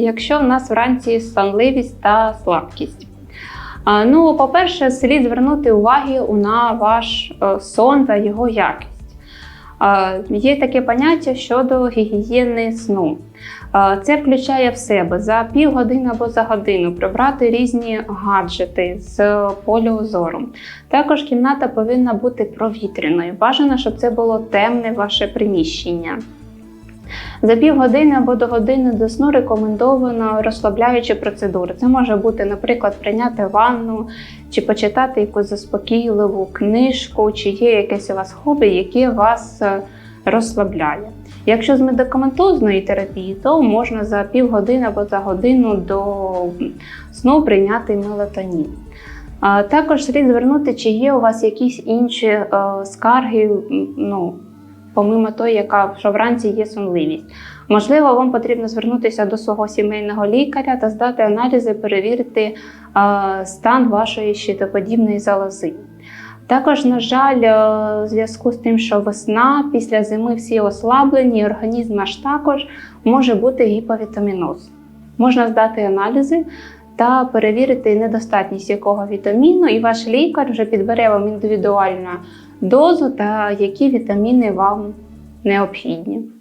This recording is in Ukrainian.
якщо в нас вранці сонливість та слабкість? Ну, по-перше, слід звернути увагу на ваш е, сон та його якість. Є таке поняття щодо гігієни сну. Це включає в себе за півгодини або за годину прибрати різні гаджети з полю зору. Також кімната повинна бути провітряною. Бажано, щоб це було темне ваше приміщення. За півгодини або до години до сну рекомендовано розслабляючі процедури. Це може бути, наприклад, прийняти ванну чи почитати якусь заспокійливу книжку, чи є якесь у вас хобі, яке вас е, розслабляє. Якщо з медикаментозної терапії, то можна за півгодини або за годину до сну прийняти мелатонін. Також слід звернути, чи є у вас якісь інші е, скарги, ну, помимо того, яка що вранці є сонливість. Можливо, вам потрібно звернутися до свого сімейного лікаря та здати аналізи, перевірити е, стан вашої щитоподібної залози. Також, на жаль, е, в зв'язку з тим, що весна після зими всі ослаблені, організм аж також може бути гіповітаміноз. Можна здати аналізи та перевірити недостатність якого вітаміну, і ваш лікар вже підбере вам індивідуальну дозу та які вітаміни вам необхідні.